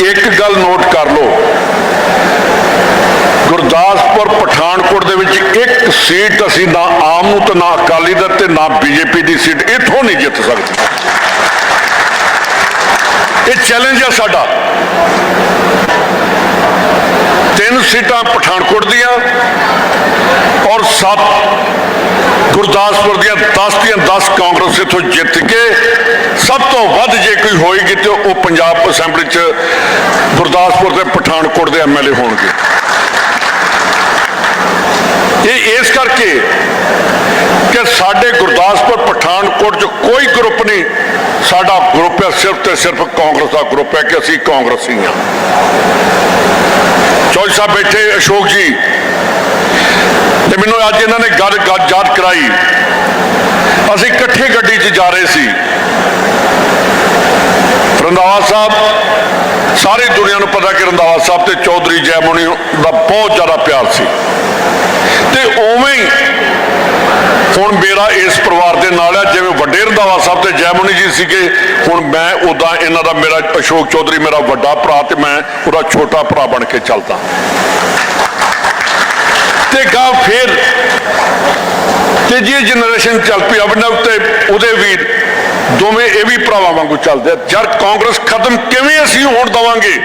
ਇੱਕ ਗੱਲ ਨੋਟ ਕਰ ਲਓ। ਗੁਰਦਾਸਪੁਰ, ਪਠਾਨਕੋਟ ਦੇ ਵਿੱਚ ਇੱਕ ਸੀਟ ਅਸੀਂ ਨਾ ਆਮ ਨੂੰ ਤੇ ਨਾ ਅਕਾਲੀ ਦਲ ਤੇ ਨਾ ਬੀਜੇਪੀ ਦੀ ਸੀਟ ਇੱਥੋਂ ਨਹੀਂ ਜਿੱਤ ਸਕਦੇ। ਇਹ ਚੈਲੰਜ ਹੈ ਸਾਡਾ। ਤਿੰਨ ਸੀਟਾਂ ਪਠਾਨਕੋਟ ਦੀਆਂ ਔਰ ਸੱਤ ਗੁਰਦਾਸਪੁਰ ਦੀਆਂ 10 ਦੀਆਂ 10 ਕਾਂਗਰਸ ਇੱਥੋਂ ਜਿੱਤ ਕੇ ਸਭ ਤੋਂ ਵੱਧ ਜੇ ਕੋਈ ਹੋਏਗੀ ਤੇ ਉਹ ਪੰਜਾਬ ਅਸੈਂਬਲੀ 'ਚ ਗੁਰਦਾਸਪੁਰ ਤੇ ਪਠਾਨਕੋਟ ਦੇ ਐਮਐਲਏ ਹੋਣਗੇ। ਇਹ ਇਸ ਕਰਕੇ ਕਿ ਸਾਡੇ ਗੁਰਦਾਸਪੁਰ, ਪਠਾਨਕੋਟ 'ਚ ਕੋਈ ਗਰੁੱਪ ਨਹੀਂ, ਸਾਡਾ ਗਰੁੱਪ ਹੈ ਸਿਰਫ ਤੇ ਸਿਰਫ ਕਾਂਗਰਸ ਦਾ ਗਰੁੱਪ ਹੈ ਕਿ ਅਸੀਂ ਕਾਂਗਰਸੀ ਹਾਂ। ਚੌਧਰੀ ਸਾਹਿਬ ਬੈਠੇ ਅਸ਼ੋਕ ਜੀ, ਤੇ ਮੈਨੂੰ ਅੱਜ ਇਹਨਾਂ ਨੇ ਗੱਲ ਗੱਲ ਯਾਦ ਕਰਾਈ। ਅਸੀਂ ਇਕੱਠੇ ਗੱਡੀ 'ਚ ਜਾ ਰਹੇ ਸੀ। ਰੰਧਾਵਾ ਸਾਹਿਬ, ਸਾਰੀ ਦੁਨੀਆ ਨੂੰ ਪਤਾ ਕਿ ਰੰਧਾਵਾ ਸਾਹਿਬ ਤੇ ਚੌਧਰੀ ਜੈਮੁਨੀ ਦਾ ਬਹੁਤ ਜ਼ਿਆਦਾ ਪਿਆਰ ਸੀ। ਤੇ ਉਵੇਂ ਹੀ ਹੁਣ ਮੇਰਾ ਇਸ ਪਰਿਵਾਰ ਦੇ ਨਾਲ ਹੈ ਜਿਵੇਂ ਵੱਡੇ ਰੰਧਾਵਾ ਸਾਹਿਬ ਤੇ ਜੈਮੁਨੀ ਜੀ ਸੀਗੇ, ਹੁਣ ਮੈਂ ਉਦਾਂ ਇਹਨਾਂ ਦਾ ਮੇਰਾ ਅਸ਼ੋਕ ਚੌਧਰੀ ਮੇਰਾ ਵੱਡਾ ਭਰਾ ਤੇ ਮੈਂ ਉਹਦਾ ਛੋਟਾ ਭਰਾ ਬਣ ਕੇ ਚੱਲਦਾ। ਤੇ ਗਾ ਫਿਰ ਤੇ ਜੀ ਜਨਰੇਸ਼ਨ ਚੱਲ ਪਈ ਅਭਿਨਵ ਤੇ ਉਹਦੇ ਵੀਰ ਦੋਵੇਂ ਇਹ ਵੀ ਭਰਾਵਾਂ ਵਾਂਗੂ ਚੱਲਦੇ ਆ। ਜਦ ਕਾਂਗਰਸ ਖਤਮ ਕਿਵੇਂ ਅਸੀਂ ਹੋਣ ਦਵਾਂਗੇ?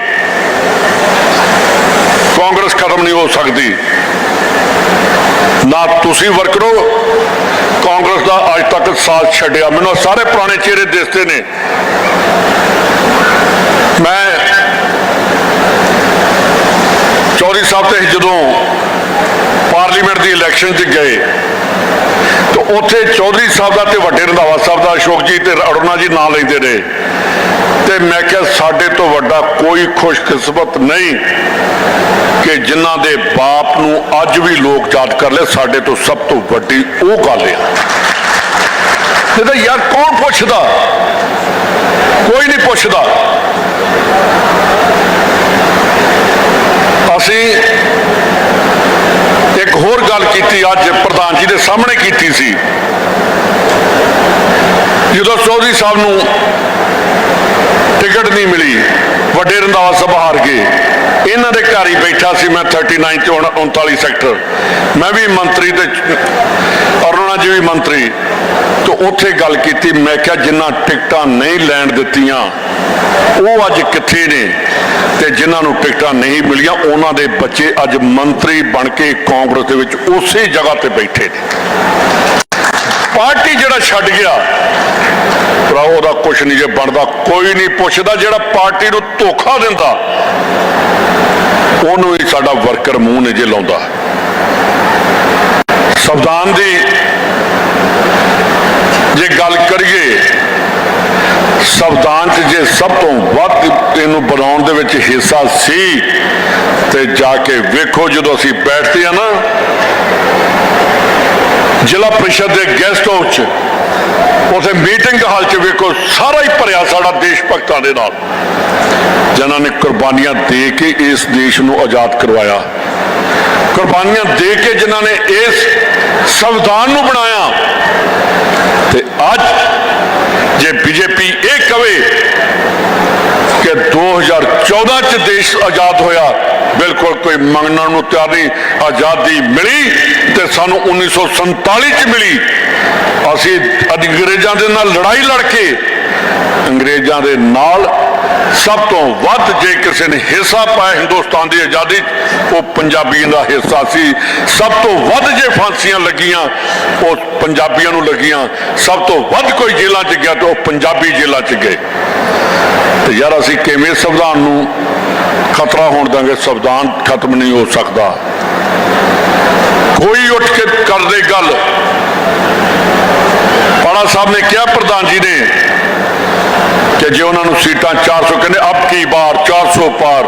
ਕਾਂਗਰਸ ਖਤਮ ਨਹੀਂ ਹੋ ਸਕਦੀ। ਨਾ ਤੁਸੀਂ ਵਰਕਰੋ ਕਾਂਗਰਸ ਦਾ ਅੱਜ ਤੱਕ ਸਾਥ ਛੱਡਿਆ। ਮੈਨੂੰ ਸਾਰੇ ਪੁਰਾਣੇ ਚਿਹਰੇ ਦਿਸਦੇ ਨੇ। ਮੈਂ ਚੌਧਰੀ ਸਾਹਿਬ ਤੇ ਜਦੋਂ ਪਾਰਲੀਮੈਂਟ ਦੀ ਇਲੈਕਸ਼ਨ 'ਚ ਗਏ ਉੱਥੇ ਚੌਧਰੀ ਸਾਹਿਬ ਦਾ ਤੇ ਵੱਡੇ ਰੰਧਾਵਾ ਸਾਹਿਬ ਦਾ ਅਸ਼ੋਕ ਜੀ ਤੇ ਅਰੁਣਾ ਜੀ ਨਾਂ ਲੈਂਦੇ ਨੇ। ਤੇ ਮੈਂ ਕਿਹਾ ਸਾਡੇ ਤੋਂ ਵੱਡਾ ਕੋਈ ਖੁਸ਼ਕਿਸਮਤ ਨਹੀਂ ਕਿ ਜਿਨ੍ਹਾਂ ਦੇ ਬਾਪ ਨੂੰ ਅੱਜ ਵੀ ਲੋਕ ਯਾਦ ਕਰ ਲੈ ਸਾਡੇ ਤੋਂ ਸਭ ਤੋਂ ਵੱਡੀ ਉਹ ਗੱਲ ਆ। ਇਹਦਾ ਯਾਰ ਕੌਣ ਪੁੱਛਦਾ? ਕੋਈ ਨਹੀਂ ਪੁੱਛਦਾ। ਅਸੀਂ ਗੱਲ ਕੀਤੀ ਅੱਜ ਪ੍ਰਧਾਨ ਜੀ ਦੇ ਸਾਹਮਣੇ ਕੀਤੀ ਸੀ। ਜਦੋਂ ਚੌਧਰੀ ਸਾਹਿਬ ਨੂੰ ਟਿਕਟ ਨਹੀਂ ਮਿਲੀ, ਵੱਡੇ ਰੰਧਾਵਾ ਸਾਹਿਬ ਹਾਰ ਗਏ। ਇਹਨਾਂ ਦੇ ਘਰ ਹੀ ਬੈਠਾ ਸੀ ਮੈਂ 39 ਚ ਉਣ- 39 ਸੈਕਟਰ। ਮੈਂ ਵੀ ਮੰਤਰੀ ਤੇ ਅਰੁਣਾ ਜੀ ਵੀ ਮੰਤਰੀ। ਤੇ ਉੱਥੇ ਗੱਲ ਕੀਤੀ, ਮੈਂ ਕਿਹਾ ਜਿਨ੍ਹਾਂ ਟਿਕਟਾਂ ਨਹੀਂ ਲੈਣ ਦਿੱਤੀਆਂ, ਉਹ ਅੱਜ ਕਿੱਥੇ ਨੇ? ਤੇ ਜਿਨ੍ਹਾਂ ਨੂੰ ਟਿਕਟਾਂ ਨਹੀਂ ਮਿਲੀਆਂ, ਉਹਨਾਂ ਦੇ ਬੱਚੇ ਅੱਜ ਮੰਤਰੀ ਬਣ ਕੇ ਕਾਂਗਰਸ ਦੇ ਵਿੱਚ ਉਸੇ ਜਗ੍ਹਾ ਤੇ ਬੈਠੇ ਨੇ। ਪਾਰਟੀ ਜਿਹੜਾ ਛੱਡ ਗਿਆ ਭਰਾ ਉਹਦਾ ਕੁਛ ਨਹੀਂ ਜੇ ਬਣਦਾ, ਕੋਈ ਨਹੀਂ ਪੁੱਛਦਾ, ਜਿਹੜਾ ਪਾਰਟੀ ਨੂੰ ਧੋਖਾ ਦਿੰਦਾ, ਉਹਨੂੰ ਹੀ ਸਾਡਾ ਵਰਕਰ ਮੂੰਹ ਨਹੀਂ ਜੇ ਲਾਉਂਦਾ। ਸੰਵਿਧਾਨ ਦੀ ਗੱਲ ਕਰੀਏ, ਸੰਵਿਧਾਨ 'ਚ ਜੇ ਸਭ ਤੋਂ ਵੱਧ ਇਹਨੂੰ ਬਣਾਉਣ ਦੇ ਵਿੱਚ ਹਿੱਸਾ ਸੀ, ਤੇ ਜਾ ਕੇ ਵੇਖੋ ਜਦੋਂ ਅਸੀਂ ਬੈਠਦੇ ਆ ਨਾ, ਜ਼ਿਲ੍ਹਾ ਪ੍ਰੀਸ਼ਦ ਦੇ ਗੈਸਟ ਹਾਊਸ 'ਚ, ਉਥੇ ਮੀਟਿੰਗ ਹਾਲ 'ਚ ਵੇਖੋ, ਸਾਰਾ ਹੀ ਭਰਿਆ ਸਾਡਾ ਦੇਸ਼ ਭਗਤਾਂ ਦੇ ਨਾਲ। ਜਿਨ੍ਹਾਂ ਨੇ ਕੁਰਬਾਨੀਆਂ ਦੇ ਕੇ ਇਸ ਦੇਸ਼ ਨੂੰ ਆਜ਼ਾਦ ਕਰਵਾਇਆ। ਕੁਰਬਾਨੀਆਂ ਦੇ ਕੇ ਜਿਨ੍ਹਾਂ ਨੇ ਇਸ ਸੰਵਿਧਾਨ ਨੂੰ ਬਣਾਇਆ ਤੇ ਅੱਜ ਜੇ ਬੀਜੇਪੀ ਇਹ ਕਵੇ ਕਿ 2014 ਚ ਦੇਸ਼ ਆਜ਼ਾਦ ਹੋਇਆ। ਬਿਲਕੁਲ ਕੋਈ ਮੰਗਣ ਨੂੰ ਤਿਆਰ ਨਹੀਂ ਆਜ਼ਾਦੀ ਮਿਲੀ ਤੇ ਸਾਨੂੰ 1947 ਚ ਮਿਲੀ। ਅਸੀਂ ਅੰਗਰੇਜ਼ਾਂ ਦੇ ਨਾਲ ਲੜਾਈ ਲੜ ਕੇ ਅੰਗਰੇਜ਼ਾਂ ਦੇ ਨਾਲ ਸਭ ਤੋਂ ਵੱਧ ਜੇ ਕਿਸੇ ਨੇ ਹਿੱਸਾ ਪਾਇਆ ਹਿੰਦੁਸਤਾਨ ਦੀ ਆਜ਼ਾਦੀ 'ਚ, ਉਹ ਪੰਜਾਬੀਆਂ ਦਾ ਹਿੱਸਾ ਸੀ। ਸਭ ਤੋਂ ਵੱਧ ਜੇ ਫਾਂਸੀਆਂ ਲੱਗੀਆਂ ਉਹ ਪੰਜਾਬੀਆਂ ਨੂੰ ਲੱਗੀਆਂ। ਸਭ ਤੋਂ ਵੱਧ ਕੋਈ ਜੇਲ੍ਹਾਂ 'ਚ ਗਿਆ ਤੇ ਉਹ ਪੰਜਾਬੀ ਜੇਲ੍ਹਾਂ 'ਚ ਗਏ। ਯਾਰ ਅਸੀਂ ਕਿਵੇਂ ਸੰਵਿਧਾਨ ਨੂੰ ਖਤਰਾ ਹੋਣ ਦਾਂਗੇ, ਸੰਵਿਧਾਨ ਖਤਮ ਨਹੀਂ ਹੋ ਸਕਦਾ। ਕੋਈ ਉੱਠ ਕੇ ਕਰਦੇ ਗੱਲ। ਪਾਲਾ ਸਾਹਿਬ ਨੇ ਕਿਹਾ, ਪ੍ਰਧਾਨ ਜੀ ਨੇ, ਕਿ ਜੇ ਉਹਨਾਂ ਨੂੰ ਸੀਟਾਂ 400 ਕਹਿੰਦੇ, ਅਬ ਕੀ ਬਾਰ 400 ਪਾਰ।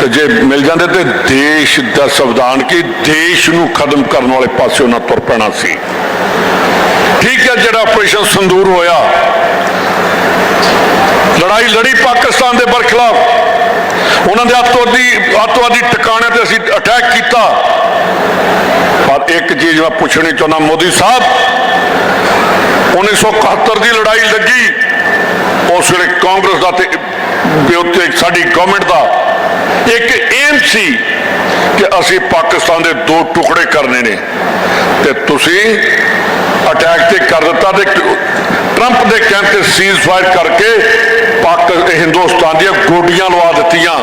ਤੇ ਜੇ ਮਿਲ ਜਾਂਦੇ ਤੇ ਦੇਸ਼ ਦਾ ਸੰਵਿਧਾਨ ਕੀ, ਦੇਸ਼ ਨੂੰ ਖਤਮ ਕਰਨ ਵਾਲੇ ਪਾਸੇ ਉਹਨਾਂ ਤੁਰ ਪੈਣਾ ਸੀ। ਠੀਕ ਹੈ, ਜਿਹੜਾ ਆਪਰੇਸ਼ਨ ਸੰਦੂਰ ਹੋਇਆ ਲੜਾਈ ਲੜੀ ਪਾਕਿਸਤਾਨ ਦੇ ਬਰਖਲਾਫ। ਉਹਨਾਂ ਦੇ ਅੱਤਵਾਦੀ ਅੱਤਵਾਦੀ ਟਿਕਾਣੇ ਤੇ ਅਸੀਂ ਅਟੈਕ ਕੀਤਾ। ਪਰ ਇੱਕ ਚੀਜ਼ ਮੈਂ ਪੁੱਛਣੀ ਚਾਹੁੰਦਾ, ਮੋਦੀ ਸਾਹਿਬ 1971 ਦੀ ਲੜਾਈ ਲੱਗੀ। ਉਸ ਵੇਲੇ ਕਾਂਗਰਸ ਦਾ ਤੇ ਉੱਤੇ ਸਾਡੀ ਗਵਰਨਮੈਂਟ ਦਾ ਇੱਕ ਏਮ ਸੀ ਕਿ ਅਸੀਂ ਪਾਕਿਸਤਾਨ ਦੇ ਦੋ ਟੁਕੜੇ ਕਰਨੇ ਨੇ। ਤੇ ਤੁਸੀਂ ਅਟੈਕ ਤੇ ਕਰ ਦਿੱਤਾ ਤੇ ਟਰੰਪ ਦੇ ਕਹਿਣ ਤੇ ਸੀਜ਼ ਫਾਇਰ ਕਰਕੇ ਪਾਕ ਹਿੰਦੁਸਤਾਨ ਦੀਆਂ ਗੋਡੀਆਂ ਲਵਾ ਦਿੱਤੀਆਂ।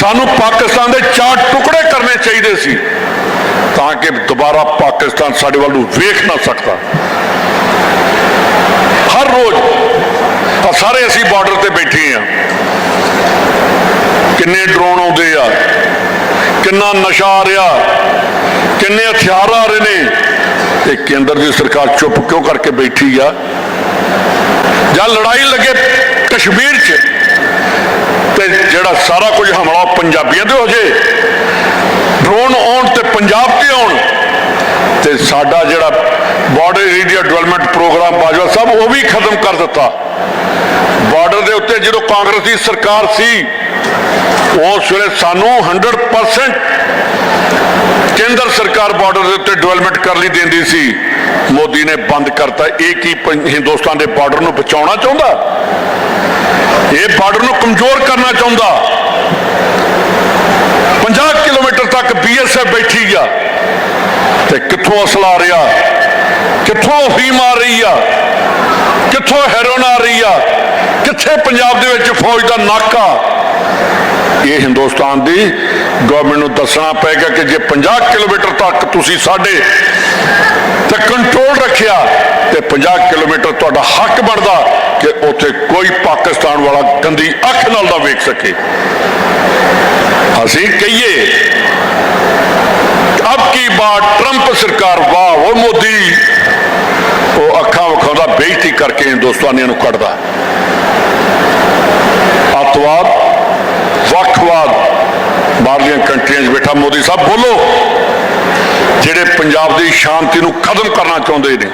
ਸਾਨੂੰ ਪਾਕਿਸਤਾਨ ਦੇ ਚਾਰ ਟੁਕੜੇ ਕਰਨੇ ਚਾਹੀਦੇ ਸੀ ਤਾਂ ਕਿ ਦੁਬਾਰਾ ਪਾਕਿਸਤਾਨ ਸਾਡੇ ਵੱਲ ਨੂੰ ਵੇਖ ਨਾ ਸਕਦਾ। ਹਰ ਰੋਜ਼ ਆਹ ਸਾਰੇ ਅਸੀਂ ਬਾਰਡਰ ਤੇ ਬੈਠੇ ਆ ਕਿੰਨੇ ਡਰੋਨ ਆਉਂਦੇ ਆ, ਕਿੰਨਾ ਨਸ਼ਾ ਆ ਰਿਹਾ, ਕਿੰਨੇ ਹਥਿਆਰ ਆ ਰਹੇ ਨੇ ਤੇ ਕੇਂਦਰ ਦੀ ਸਰਕਾਰ ਚੁੱਪ ਕਿਉਂ ਕਰਕੇ ਬੈਠੀ ਆ? ਜਾਂ ਲੜਾਈ ਲੱਗੇ ਕਸ਼ਮੀਰ 'ਚ ਤੇ ਜਿਹੜਾ ਸਾਰਾ ਕੁਝ ਹਮਲਾ ਪੰਜਾਬੀਆਂ ਤੇ ਹੋ ਜੇ, ਡਰੋਨ ਆਉਣ ਤੇ ਪੰਜਾਬ ਤੇ ਆਉਣ ਤੇ ਸਾਡਾ ਜਿਹੜਾ border area development programme Bajwa sahib, ਉਹ ਵੀ ਖਤਮ ਕਰ ਦਿੱਤਾ। ਬਾਰਡਰ ਦੇ ਉੱਤੇ ਜਦੋਂ ਕਾਂਗਰਸ ਦੀ ਸਰਕਾਰ ਸੀ, ਉਸ ਵੇਲੇ ਸਾਨੂੰ 100% ਕੇਂਦਰ ਸਰਕਾਰ ਬਾਰਡਰ ਦੇ ਉੱਤੇ ਡਿਵੈਲਪਮੈਂਟ ਕਰ ਲਈ ਦਿੰਦੀ ਸੀ। ਮੋਦੀ ਨੇ ਬੰਦ ਕਰਤਾ। ਇਹ ਕੀ ਹਿੰਦੁਸਤਾਨ ਦੇ ਬਾਰਡਰ ਨੂੰ ਬਚਾਉਣਾ ਚਾਹੁੰਦਾ? ਇਹ ਬਾਰਡਰ ਨੂੰ ਕਮਜ਼ੋਰ ਕਰਨਾ ਚਾਹੁੰਦਾ? 50 ਕਿਲੋਮੀਟਰ ਤੱਕ ਬੀਐਸਐਫ ਬੈਠੀ ਆ। ਤੇ ਕਿੱਥੋਂ ਅਸਲਾ ਆ ਰਿਹਾ? ਕਿੱਥੋਂ ਅਫੀਮ ਆ ਰਹੀ ਆ? ਕਿੱਥੋਂ ਹੈਰੋਨ ਆ ਰਹੀ ਆ? ਕਿੱਥੇ ਪੰਜਾਬ ਦੇ ਵਿੱਚ ਫੌਜ ਦਾ ਨਾਕਾ? ਇਹ ਹਿੰਦੁਸਤਾਨ ਦੀ ਗਵਰਨਮੈਂਟ ਨੂੰ ਦੱਸਣਾ ਪਏਗਾ ਕਿ ਜੇ 50 ਕਿਲੋਮੀਟਰ ਤੱਕ ਤੁਸੀਂ ਸਾਡੇ ਤੇ ਕੰਟਰੋਲ ਰੱਖਿਆ ਤੇ 50 ਕਿਲੋਮੀਟਰ ਤੁਹਾਡਾ ਹੱਕ ਬਣਦਾ ਕਿ ਉੱਥੇ ਕੋਈ ਪਾਕਿਸਤਾਨ ਵਾਲਾ ਗੰਦੀ ਅੱਖ ਨਾਲ ਨਾ ਵੇਖ ਸਕੇ। ਅਸੀਂ ਕਹੀਏ, ਅਬ ਕੀ ਬਾਤ ਟਰੰਪ ਸਰਕਾਰ ਵਾਹ ਉਹ ਮੋਦੀ? ਉਹ ਅੱਖਾਂ ਵਿਖਾਉਂਦਾ, ਬੇਇੱਜ਼ਤੀ ਕਰਕੇ ਹਿੰਦੁਸਤਾਨੀਆਂ ਨੂੰ ਕੱਢਦਾ। ਅੱਤਵਾਦ ਬਾਹਰਲੀਆਂ ਕੰਟਰੀਆਂ 'ਚ ਬੈਠਾ ਮੋਦੀ ਸਾਹਿਬ, ਬੋਲੋ। ਜਿਹੜੇ ਪੰਜਾਬ ਦੀ ਸ਼ਾਂਤੀ ਨੂੰ ਖਤਮ ਕਰਨਾ ਚਾਹੁੰਦੇ ਨੇ,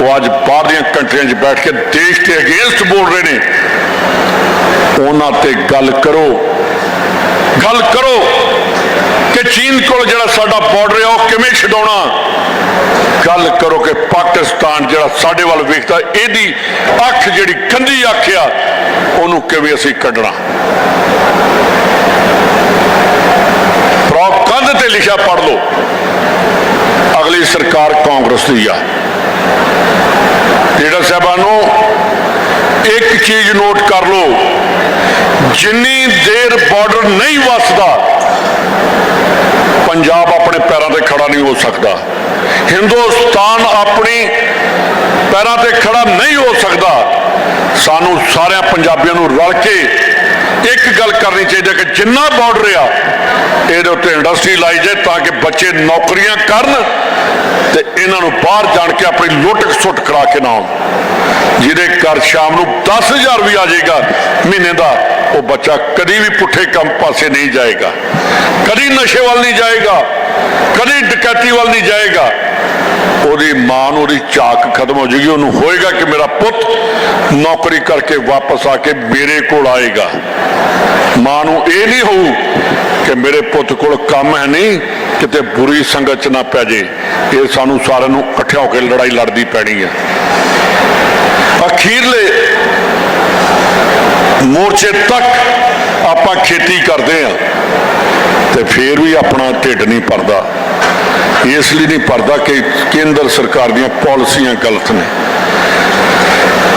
ਉਹ ਅੱਜ ਬਾਹਰ ਕੰਟਰੀਆਂ 'ਚ ਬੈਠ ਕੇ ਦੇਸ਼ ਦੇ ਅਗੇਂਸਟ ਬੋਲ ਰਹੇ ਨੇ। ਉਹਨਾਂ ਤੇ ਗੱਲ ਕਰੋ। ਗੱਲ ਕਰੋ ਕਿ ਚੀਨ ਕੋਲ ਜਿਹੜਾ ਸਾਡਾ ਬਾਰਡਰ ਹੈ ਉਹ ਕਿਵੇਂ ਛਡਾਉਣਾ? ਗੱਲ ਕਰੋ ਕਿ ਪਾਕਿਸਤਾਨ ਜਿਹੜਾ ਸਾਡੇ ਵੱਲ ਵੇਖਦਾ, ਇਹਦੀ ਅੱਖ ਜਿਹੜੀ ਗੰਦੀ ਅੱਖ ਆ, ਉਹਨੂੰ ਕਿਵੇਂ ਅਸੀਂ ਕੱਢਣਾ? ਪ੍ਰੋ ਕੰਧ ਤੇ ਲਿਖਿਆ ਪੜ ਲਓ। ਅਗਲੀ ਸਰਕਾਰ ਕਾਂਗਰਸ ਦੀ ਆ। ਲੀਡਰ ਸਾਹਿਬਾਨ, ਇੱਕ ਚੀਜ਼ ਨੋਟ ਕਰ ਲਓ, ਜਿੰਨੀ ਦੇਰ ਬਾਰਡਰ ਨਹੀਂ ਵਸਦਾ, ਪੰਜਾਬ ਆਪਣੇ ਪੈਰਾਂ ਤੇ ਖੜਾ ਨਹੀਂ ਹੋ ਸਕਦਾ। ਹਿੰਦੁਸਤਾਨ ਆਪਣੀ ਪੈਰਾਂ ਤੇ ਖੜਾ ਨਹੀਂ ਹੋ ਸਕਦਾ। ਸਾਨੂੰ ਸਾਰਿਆਂ ਪੰਜਾਬੀਆਂ ਨੂੰ ਰਲ ਕੇ ਇੱਕ ਗੱਲ ਕਰਨੀ ਚਾਹੀਦੀ ਹੈ ਕਿ ਜਿੰਨਾ ਬਾਰਡਰ ਆ, ਇਹਦੇ ਉੱਤੇ ਇੰਡਸਟਰੀ ਲਾਈ ਜਾਏ ਤਾਂ ਕਿ ਬੱਚੇ ਨੌਕਰੀਆਂ ਕਰਨ ਤੇ ਇਹਨਾਂ ਨੂੰ ਬਾਹਰ ਜਾਣ ਕੇ ਆਪਣੀ ਲੁੱਟ ਸੁੱਟ ਕਰਾ ਕੇ ਨਾ ਆਉਣ। ਜਿਹਦੇ ਘਰ ਸ਼ਾਮ ਨੂੰ 10000 ਵੀ ਆ ਜਾਏਗਾ ਮਹੀਨੇ ਦਾ ਉਹ ਬੱਚਾ ਕਦੀ ਵੀ ਪੁੱਠੇ ਕੰਮ ਪਾਸੇ ਨਹੀਂ ਜਾਏਗਾ। ਕਦੀ ਨਸ਼ੇ ਵੱਲ ਨਹੀਂ ਜਾਏਗਾ, ਕਦੀ ਡਕੈਤੀ ਵੱਲ ਨਹੀਂ ਜਾਏਗਾ। ਉਹਦੀ ਮਾਂ ਨੂੰ ਉਹਦੀ ਝਾਕ ਖਤਮ ਹੋ ਜਾਏਗੀ ਉਹਨੂੰ ਹੋਏਗਾ ਕਿ ਮੇਰਾ ਪੁੱਤ ਨੌਕਰੀ ਕਰਕੇ ਵਾਪਸ ਆ ਕੇ ਮੇਰੇ ਕੋਲ ਆਏਗਾ। ਮਾਂ ਨੂੰ ਇਹ ਨਹੀਂ ਹੋਊ ਕਿ ਮੇਰੇ ਪੁੱਤ ਕੋਲ ਕੰਮ ਹੈ ਨਹੀਂ, ਕਿਤੇ ਬੁਰੀ ਸੰਗਤ ਚ ਨਾ ਪੈ ਜੇ। ਇਹ ਸਾਨੂੰ ਸਾਰਿਆਂ ਨੂੰ ਇਕੱਠੇ ਹੋ ਕੇ ਲੜਾਈ ਲੜਦੀ ਪੈਣੀ ਹੈ। ਅਖੀਰਲੇ ਮੋਰਚੇ ਤੱਕ ਆਪਾਂ ਖੇਤੀ ਕਰਦੇ ਆ ਤੇ ਫੇਰ ਵੀ ਆਪਣਾ ਢਿੱਡ ਨਹੀਂ ਭਰਦਾ। ਇਸ ਲਈ ਨਹੀਂ ਭਰਦਾ ਕਿ ਕੇਂਦਰ ਸਰਕਾਰ ਦੀਆਂ ਪਾਲਿਸੀਆਂ ਗਲਤ ਨੇ।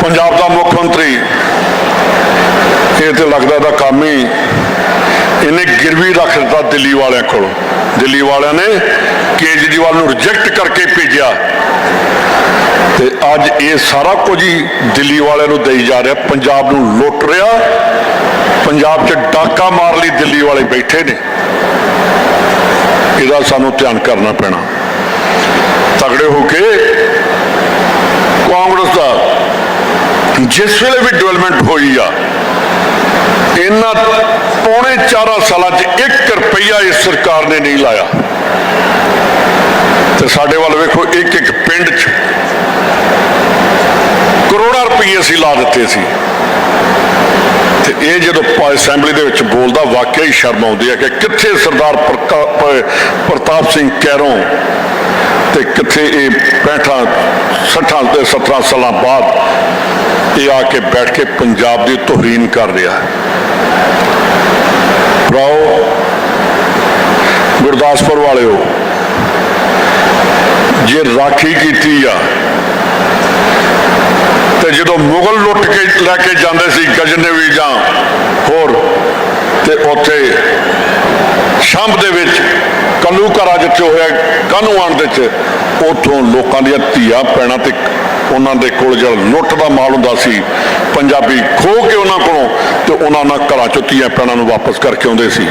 ਪੰਜਾਬ ਦਾ ਮੁੱਖ ਮੰਤਰੀ, ਇਹ ਤੇ ਲੱਗਦਾ ਦਾ ਕੰਮ ਹੀ ਇਹਨੇ ਗਿਰਵੀ ਰੱਖ ਦਿੱਤਾ ਦਿੱਲੀ ਵਾਲਿਆਂ ਕੋਲ। ਦਿੱਲੀ ਵਾਲਿਆਂ ਨੇ ਕੇਜਰੀਵਾਲ ਨੂੰ ਰਿਜੈਕਟ ਕਰਕੇ ਭੇਜਿਆ। ਤੇ ਅੱਜ ਇਹ ਸਾਰਾ ਕੁਝ ਹੀ ਦਿੱਲੀ ਵਾਲਿਆਂ ਨੂੰ ਦੇਈ ਜਾ ਰਿਹਾ। ਪੰਜਾਬ ਨੂੰ ਲੁੱਟ ਰਿਹਾ। ਪੰਜਾਬ 'ਚ ਡਾਕਾ ਮਾਰ ਲਈ ਦਿੱਲੀ ਵਾਲੇ ਬੈਠੇ ਨੇ। ਇਹਦਾ ਸਾਨੂੰ ਧਿਆਨ ਕਰਨਾ ਪੈਣਾ। ਤਗੜੇ ਹੋ ਕੇ ਕਾਂਗਰਸ ਦਾ ਜਿਸ ਵੇਲੇ ਵੀ ਡਿਵੈਲਪਮੈਂਟ ਹੋਈ ਆ, ਇਹਨਾਂ ਪੌਣੇ 4 ਸਾਲਾਂ 'ਚ 1 ਰੁਪਈਆ ਇਸ ਸਰਕਾਰ ਨੇ ਨਹੀਂ ਲਾਇਆ। ਤੇ ਸਾਡੇ ਵੱਲ ਵੇਖੋ, ਇੱਕ ਇੱਕ ਪਿੰਡ 'ਚ ਕਰੋੜਾਂ ਰੁਪਏ ਅਸੀਂ ਲਾ ਦਿੱਤੇ ਸੀ। ਤੇ ਇਹ ਜਦੋਂ ਅਸੈਂਬਲੀ ਦੇ ਵਿੱਚ ਬੋਲਦਾ, ਵਾਕਿਆ ਹੀ ਸ਼ਰਮ ਆਉਂਦੀ ਹੈ ਕਿ ਕਿੱਥੇ ਸਰਦਾਰ ਪ੍ਰਕਾ- ਪ੍ਰਤਾਪ ਸਿੰਘ ਕੈਰੋਂ ਤੇ ਕਿੱਥੇ ਇਹ 65 60 ਤੇ 17 ਸਾਲਾਂ ਬਾਅਦ ਇਹ ਆ ਕੇ ਬੈਠ ਕੇ ਪੰਜਾਬ ਦੀ ਤੋਹਰੀਨ ਕਰ ਰਿਹਾ ਹੈ। ਭਰਾਓ, ਗੁਰਦਾਸਪੁਰ ਵਾਲਿਓ ਜੇ ਰਾਖੀ ਕੀਤੀ ਆ, ਤੇ ਜਦੋਂ ਮੁਗਲ ਲੁੱਟ ਕੇ ਲੈ ਕੇ ਜਾਂਦੇ ਸੀ ਗਜਨਵੀ ਜਾਂ ਹੋਰ, ਤੇ ਉੱਥੇ ਸ਼ੰਭ ਦੇ ਵਿੱਚ ਕੱਲੂ ਕਲੂਕਰਾ ਜਿੱਥੇ ਹੋਇਆ ਕਾਨੂੰਨ ਦੇ ਚ ਉਥੋਂ ਲੋਕਾਂ ਦੀਆਂ ਧੀਆਂ ਪੈਣਾ ਤੇ ਉਹਨਾਂ ਦੇ ਕੋਲ ਜਿਹੜਾ ਲੁੱਟ ਦਾ ਮਾਲ ਹੁੰਦਾ ਸੀ, ਪੰਜਾਬੀ ਖੋ ਕੇ ਉਹਨਾਂ ਕੋਲੋਂ, ਤੇ ਉਹਨਾਂ ਨਾਲ ਘਰਾਂ ਚੋਂ ਧੀਆਂ ਪੈਣਾ ਨੂੰ ਵਾਪਸ ਕਰਕੇ ਆਉਂਦੇ ਸੀ।